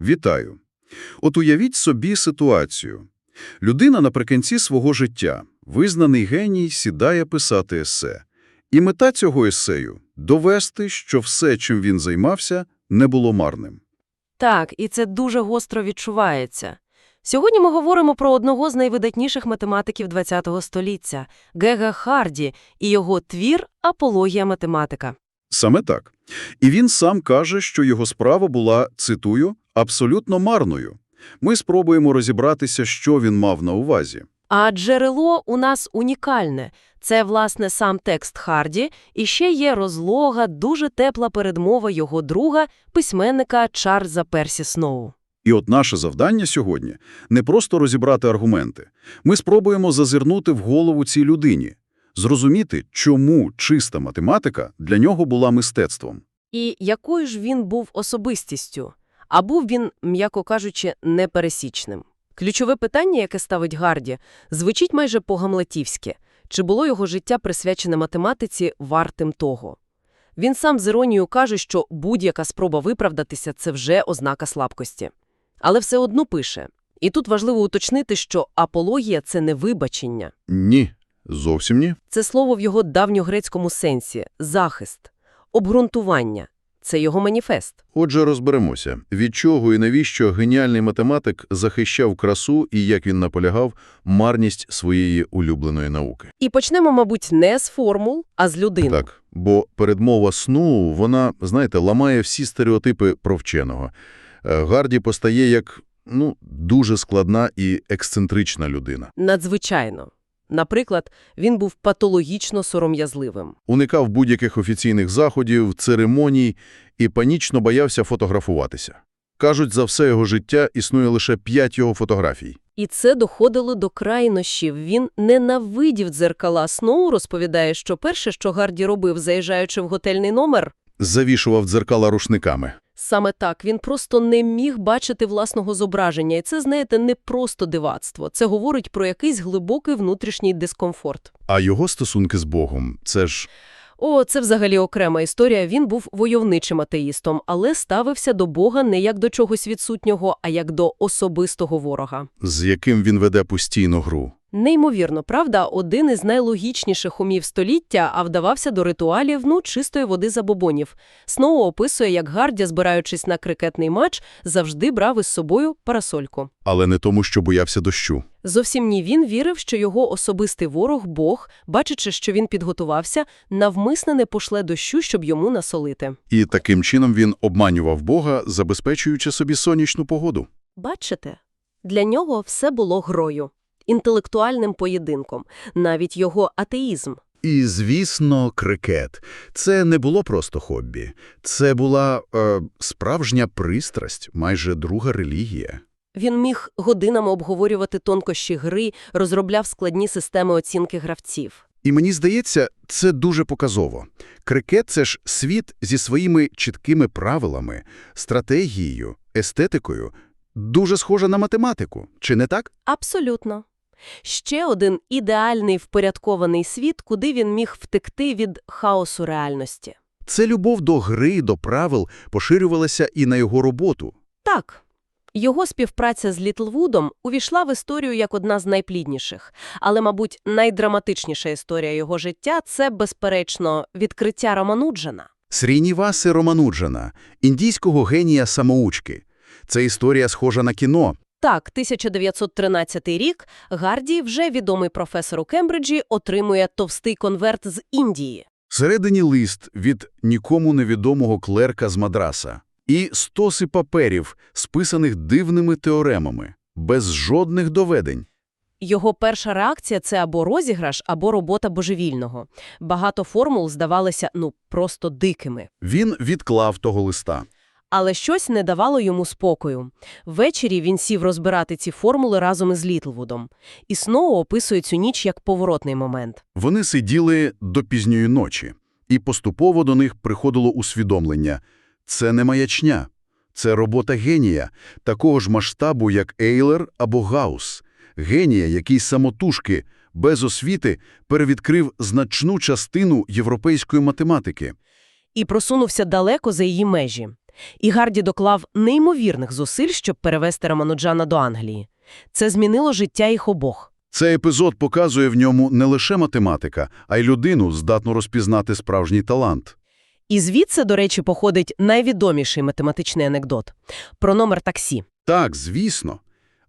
Вітаю. От уявіть собі ситуацію. Людина наприкінці свого життя, визнаний геній, сідає писати есе. І мета цього есею – довести, що все, чим він займався, не було марним. Так, і це дуже гостро відчувається. Сьогодні ми говоримо про одного з найвидатніших математиків ХХ століття – Гега Харді і його твір «Апологія математика». Саме так. І він сам каже, що його справа була, цитую, абсолютно марною. Ми спробуємо розібратися, що він мав на увазі. А джерело у нас унікальне. Це, власне, сам текст Харді, і ще є розлога, дуже тепла передмова його друга, письменника Чарльза Персі Сноу. І от наше завдання сьогодні – не просто розібрати аргументи. Ми спробуємо зазирнути в голову цій людині, зрозуміти, чому чиста математика для нього була мистецтвом. І якою ж він був особистістю? А був він, м'яко кажучи, непересічним? Ключове питання, яке ставить Гарді, звучить майже по-гамлетівськи. Чи було його життя присвячене математиці вартим того? Він сам з іронією каже, що будь-яка спроба виправдатися – це вже ознака слабкості. Але все одно пише. І тут важливо уточнити, що апологія – це не вибачення. Ні, зовсім ні. Це слово в його давньогрецькому сенсі – захист, обґрунтування. Це його маніфест. Отже, розберемося, від чого і навіщо геніальний математик захищав красу і, як він наполягав, марність своєї улюбленої науки. І почнемо, мабуть, не з формул, а з людини. Так, бо передмова сну, вона, знаєте, ламає всі стереотипи про вченого. Е, Гарді постає як, ну, дуже складна і ексцентрична людина. Надзвичайно. Наприклад, він був патологічно сором'язливим. Уникав будь-яких офіційних заходів, церемоній і панічно боявся фотографуватися. Кажуть, за все його життя існує лише п'ять його фотографій. І це доходило до крайнощів. Він ненавидів дзеркала. Сноу розповідає, що перше, що Гарді робив, заїжджаючи в готельний номер, Завішував дзеркала рушниками. Саме так, він просто не міг бачити власного зображення. І це, знаєте, не просто дивацтво. Це говорить про якийсь глибокий внутрішній дискомфорт. А його стосунки з Богом – це ж О, це взагалі окрема історія. Він був войовничим атеїстом, але ставився до Бога не як до чогось відсутнього, а як до особистого ворога. з яким він веде постійну гру. Неймовірно, правда, один із найлогічніших умів століття, а вдавався до ритуалів, ну, чистої води забобонів. Сноу описує, як Гардя, збираючись на крикетний матч, завжди брав із собою парасольку. Але не тому, що боявся дощу. Зовсім ні, він вірив, що його особистий ворог, Бог, бачачи, що він підготувався, навмисне не пошле дощу, щоб йому насолити. І таким чином він обманював Бога, забезпечуючи собі сонячну погоду. Бачите? Для нього все було грою, інтелектуальним поєдинком, навіть його атеїзм. І, звісно, крикет. Це не було просто хобі. Це була е, справжня пристрасть, майже друга релігія. Він міг годинами обговорювати тонкощі гри, розробляв складні системи оцінки гравців. І мені здається, це дуже показово. Крикет – це ж світ зі своїми чіткими правилами, стратегією, естетикою. Дуже схоже на математику, чи не так? Абсолютно. Ще один ідеальний впорядкований світ, куди він міг втекти від хаосу реальності. Це любов до гри, до правил поширювалася і на його роботу. Так. Його співпраця з Літлвудом увійшла в історію як одна з найплідніших. Але, мабуть, найдраматичніша історія його життя – це, безперечно, відкриття Романуджана. Срініваси Романуджана, індійського генія самоучки. Це історія схожа на кіно. Так, 1913 рік Гарді, вже відомий професор у Кембриджі, отримує товстий конверт з Індії. Всередині лист від нікому невідомого клерка з Мадраса. І стоси паперів, списаних дивними теоремами, без жодних доведень. Його перша реакція – це або розіграш, або робота божевільного. Багато формул здавалися, ну, просто дикими. Він відклав того листа. Але щось не давало йому спокою. Ввечері він сів розбирати ці формули разом із Літлвудом. І Сноу описує цю ніч як поворотний момент. Вони сиділи до пізньої ночі, і поступово до них приходило усвідомлення – це не маячня, це робота генія, такого ж масштабу, як Ейлер або Гаус. Генія, який самотужки, без освіти, перевідкрив значну частину європейської математики. І просунувся далеко за її межі. І Гарді доклав неймовірних зусиль, щоб перевести Рамануджана до Англії. Це змінило життя їх обох. Цей епізод показує в ньому не лише математика, а й людину, здатну розпізнати справжній талант. І звідси, до речі, походить найвідоміший математичний анекдот про номер таксі. Так, звісно.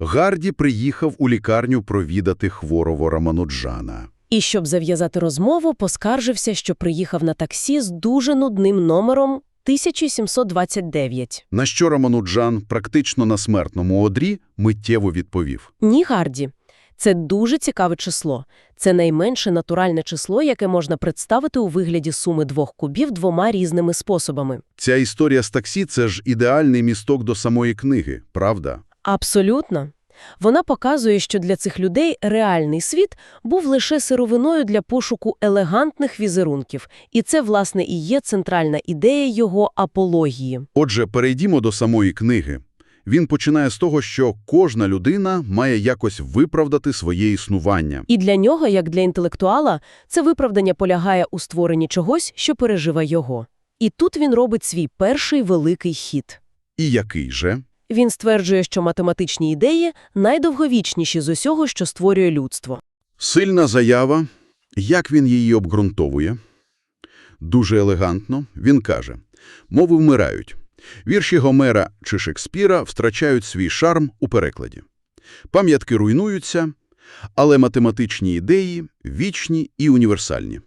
Гарді приїхав у лікарню провідати хворого Рамануджана. І щоб зав'язати розмову, поскаржився, що приїхав на таксі з дуже нудним номером 1729. На що Рамануджан практично на смертному одрі миттєво відповів. Ні, Гарді. Це дуже цікаве число. Це найменше натуральне число, яке можна представити у вигляді суми двох кубів двома різними способами. Ця історія з таксі – це ж ідеальний місток до самої книги, правда? Абсолютно. Вона показує, що для цих людей реальний світ був лише сировиною для пошуку елегантних візерунків, і це, власне, і є центральна ідея його апології. Отже, перейдімо до самої книги. Він починає з того, що кожна людина має якось виправдати своє існування. І для нього, як для інтелектуала, це виправдання полягає у створенні чогось, що переживе його. І тут він робить свій перший великий хід. І який же? Він стверджує, що математичні ідеї найдовговічніші з усього, що створює людство. Сильна заява. Як він її обґрунтовує? Дуже елегантно. Він каже, мови вмирають. Вірші Гомера чи Шекспіра втрачають свій шарм у перекладі. Пам'ятки руйнуються, але математичні ідеї вічні і універсальні.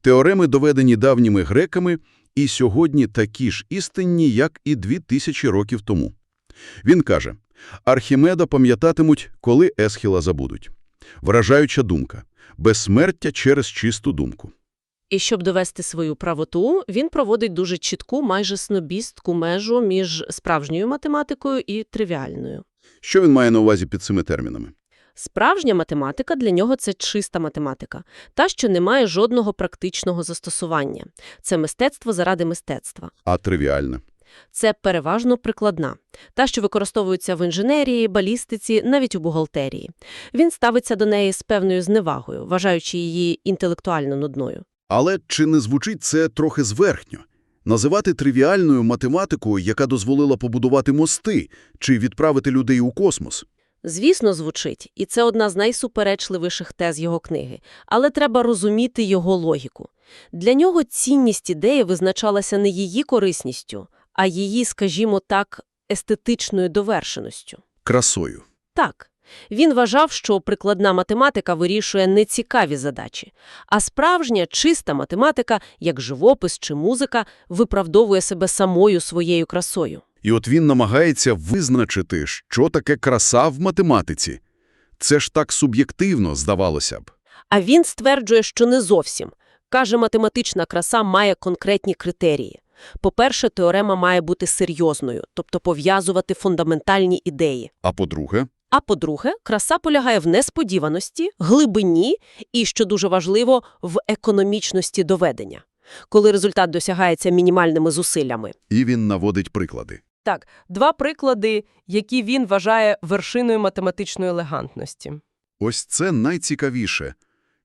Теореми доведені давніми греками і сьогодні такі ж істинні, як і дві тисячі років тому. Він каже, Архімеда пам'ятатимуть, коли Есхіла забудуть. Вражаюча думка. Безсмертя через чисту думку. І щоб довести свою правоту, він проводить дуже чітку, майже снобістку межу між справжньою математикою і тривіальною. Що він має на увазі під цими термінами? Справжня математика для нього – це чиста математика, та, що не має жодного практичного застосування. Це мистецтво заради мистецтва. А тривіальне. Це переважно прикладна, та, що використовується в інженерії, балістиці, навіть у бухгалтерії. Він ставиться до неї з певною зневагою, вважаючи її інтелектуально нудною. Але чи не звучить це трохи зверхньо? Називати тривіальною математику, яка дозволила побудувати мости чи відправити людей у космос? Звісно, звучить, і це одна з найсуперечливіших тез його книги, але треба розуміти його логіку. Для нього цінність ідеї визначалася не її корисністю, а її, скажімо так, естетичною довершеністю. Красою. Так, він вважав, що прикладна математика вирішує нецікаві задачі, а справжня чиста математика, як живопис чи музика, виправдовує себе самою своєю красою. І от він намагається визначити, що таке краса в математиці. Це ж так суб'єктивно, здавалося б. А він стверджує, що не зовсім. Каже, математична краса має конкретні критерії. По-перше, теорема має бути серйозною, тобто пов'язувати фундаментальні ідеї. А по-друге, А по-друге, краса полягає в несподіваності, глибині і, що дуже важливо, в економічності доведення, коли результат досягається мінімальними зусиллями. і він наводить приклади. Так, два приклади, які він вважає вершиною математичної елегантності. Ось це найцікавіше.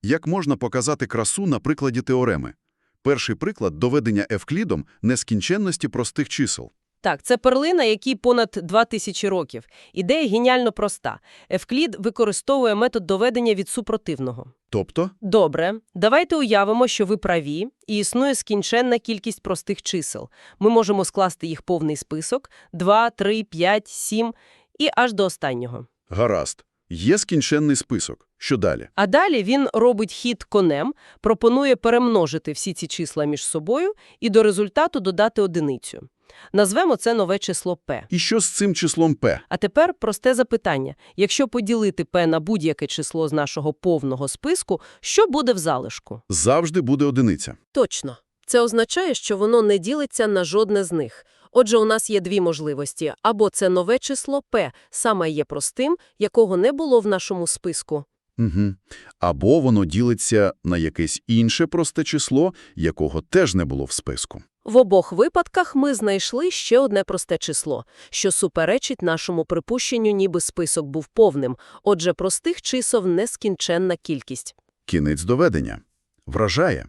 Як можна показати красу на прикладі теореми? Перший приклад – доведення Евклідом нескінченності простих чисел. Так, це перлина, якій понад два тисячі років. Ідея геніально проста. Евклід використовує метод доведення від супротивного. Тобто, Добре, давайте уявимо, що ви праві, і існує скінченна кількість простих чисел. Ми можемо скласти їх повний список – 2, 3, 5, 7 і аж до останнього. гаразд, є скінченний список. Що далі? А далі він робить хід конем, пропонує перемножити всі ці числа між собою і до результату додати одиницю. Назвемо це нове число p. І що з цим числом P? А тепер просте запитання. Якщо поділити p на будь-яке число з нашого повного списку, що буде в залишку? Завжди буде одиниця. Точно. Це означає, що воно не ділиться на жодне з них. Отже, у нас є дві можливості. Або це нове число p, саме є простим, якого не було в нашому списку. Угу. Або воно ділиться на якесь інше просте число, якого теж не було в списку. В обох випадках ми знайшли ще одне просте число, що суперечить нашому припущенню, ніби список був повним. Отже, простих чисел нескінченна кількість. Кінець доведення. Вражає.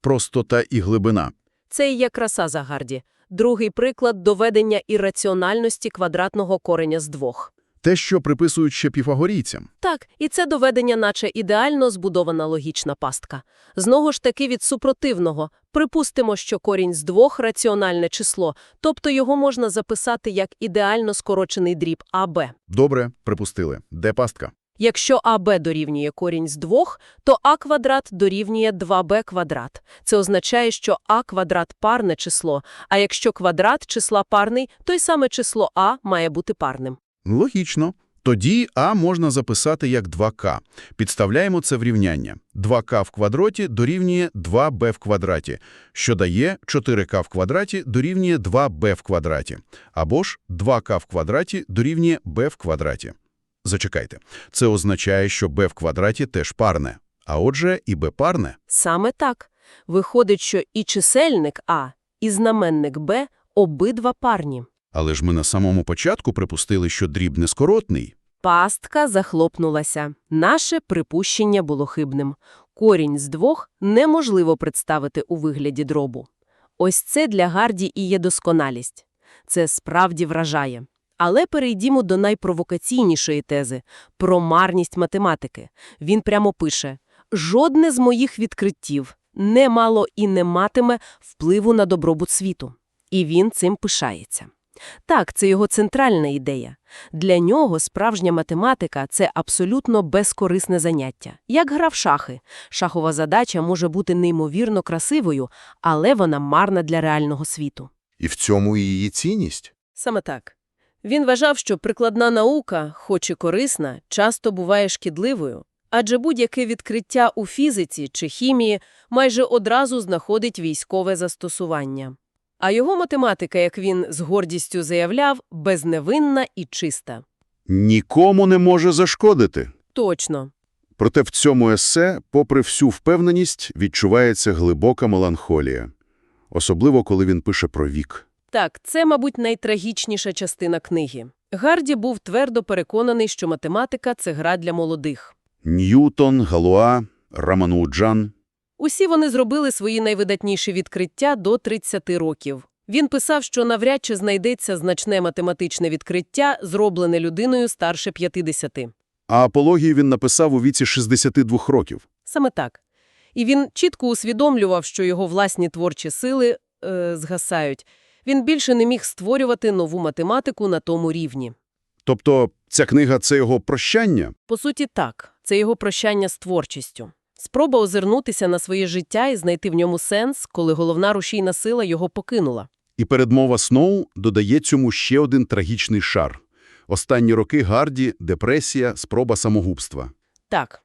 Простота і глибина. Це і є краса Загарді. Другий приклад – доведення ірраціональності квадратного кореня з двох. Те, що приписують ще піфагорійцям. Так, і це доведення наче ідеально збудована логічна пастка. Знову ж таки від супротивного. Припустимо, що корінь з двох – раціональне число, тобто його можна записати як ідеально скорочений дріб АБ. Добре, припустили. Де пастка? Якщо АБ дорівнює корінь з двох, то А квадрат дорівнює 2Б квадрат. Це означає, що А квадрат – парне число, а якщо квадрат числа парний, то й саме число А має бути парним. Логічно. Тоді А можна записати як 2К. Підставляємо це в рівняння. 2К в квадраті дорівнює 2Б в квадраті, що дає 4К в квадраті дорівнює 2Б в квадраті. Або ж 2К в квадраті дорівнює Б в квадраті. Зачекайте. Це означає, що Б в квадраті теж парне. А отже, і Б парне. Саме так. Виходить, що і чисельник А, і знаменник Б обидва парні. Але ж ми на самому початку припустили, що дріб нескоротний. Пастка захлопнулася. Наше припущення було хибним. Корінь з двох неможливо представити у вигляді дробу. Ось це для Гарді і є досконалість. Це справді вражає. Але перейдімо до найпровокаційнішої тези – про марність математики. Він прямо пише «Жодне з моїх відкриттів не мало і не матиме впливу на добробут світу». І він цим пишається. Так, це його центральна ідея. Для нього справжня математика – це абсолютно безкорисне заняття. Як гра в шахи. Шахова задача може бути неймовірно красивою, але вона марна для реального світу. І в цьому і її цінність. Саме так. Він вважав, що прикладна наука, хоч і корисна, часто буває шкідливою, адже будь-яке відкриття у фізиці чи хімії майже одразу знаходить військове застосування. А його математика, як він з гордістю заявляв, безневинна і чиста. Нікому не може зашкодити. Точно. Проте в цьому есе, попри всю впевненість, відчувається глибока меланхолія. Особливо, коли він пише про вік. Так, це, мабуть, найтрагічніша частина книги. Гарді був твердо переконаний, що математика – це гра для молодих. Ньютон, Галуа, Рамануджан. Усі вони зробили свої найвидатніші відкриття до 30 років. Він писав, що навряд чи знайдеться значне математичне відкриття, зроблене людиною старше 50. А апологію він написав у віці 62 років. Саме так. І він чітко усвідомлював, що його власні творчі сили е, згасають. Він більше не міг створювати нову математику на тому рівні. Тобто ця книга – це його прощання? По суті, так. Це його прощання з творчістю. Спроба озирнутися на своє життя і знайти в ньому сенс, коли головна рушійна сила його покинула. І передмова Сноу додає цьому ще один трагічний шар. Останні роки Гарді, депресія, спроба самогубства. Так.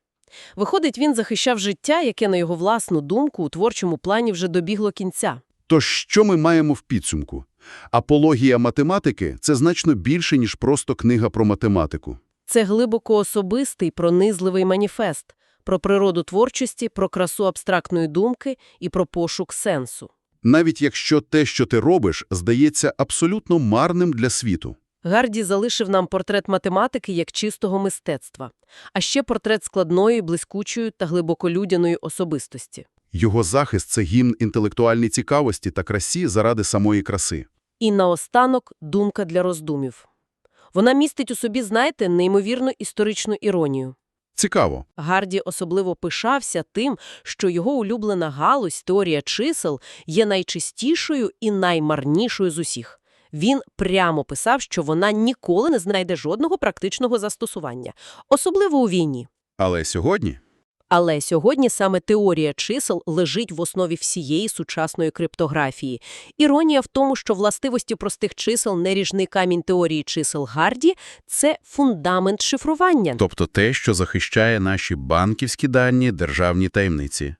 Виходить, він захищав життя, яке, на його власну думку, у творчому плані вже добігло кінця. Тож що ми маємо в підсумку? Апологія математики – це значно більше, ніж просто книга про математику. Це глибоко особистий, пронизливий маніфест про природу творчості, про красу абстрактної думки і про пошук сенсу. Навіть якщо те, що ти робиш, здається абсолютно марним для світу. Гарді залишив нам портрет математики як чистого мистецтва, а ще портрет складної, блискучої та глибоколюдяної особистості. Його захист – це гімн інтелектуальній цікавості та красі заради самої краси. І наостанок думка для роздумів. Вона містить у собі, знаєте, неймовірну історичну іронію. Цікаво. Гарді особливо пишався тим, що його улюблена галузь, теорія чисел, є найчистішою і наймарнішою з усіх. Він прямо писав, що вона ніколи не знайде жодного практичного застосування, особливо у війні. Але сьогодні Але сьогодні саме теорія чисел лежить в основі всієї сучасної криптографії. Іронія в тому, що властивості простих чисел, неріжний камінь теорії чисел Гарді – це фундамент шифрування. Тобто те, що захищає наші банківські дані, державні таємниці.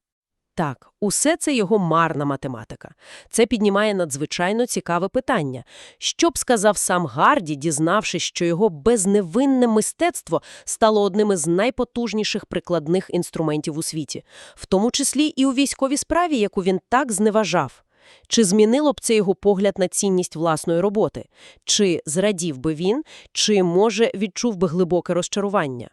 Так, усе це його марна математика. Це піднімає надзвичайно цікаве питання. Що б сказав сам Гарді, дізнавшись, що його безневинне мистецтво стало одним із найпотужніших прикладних інструментів у світі, в тому числі і у військовій справі, яку він так зневажав? Чи змінило б це його погляд на цінність власної роботи? Чи зрадів би він, чи, може, відчув би глибоке розчарування?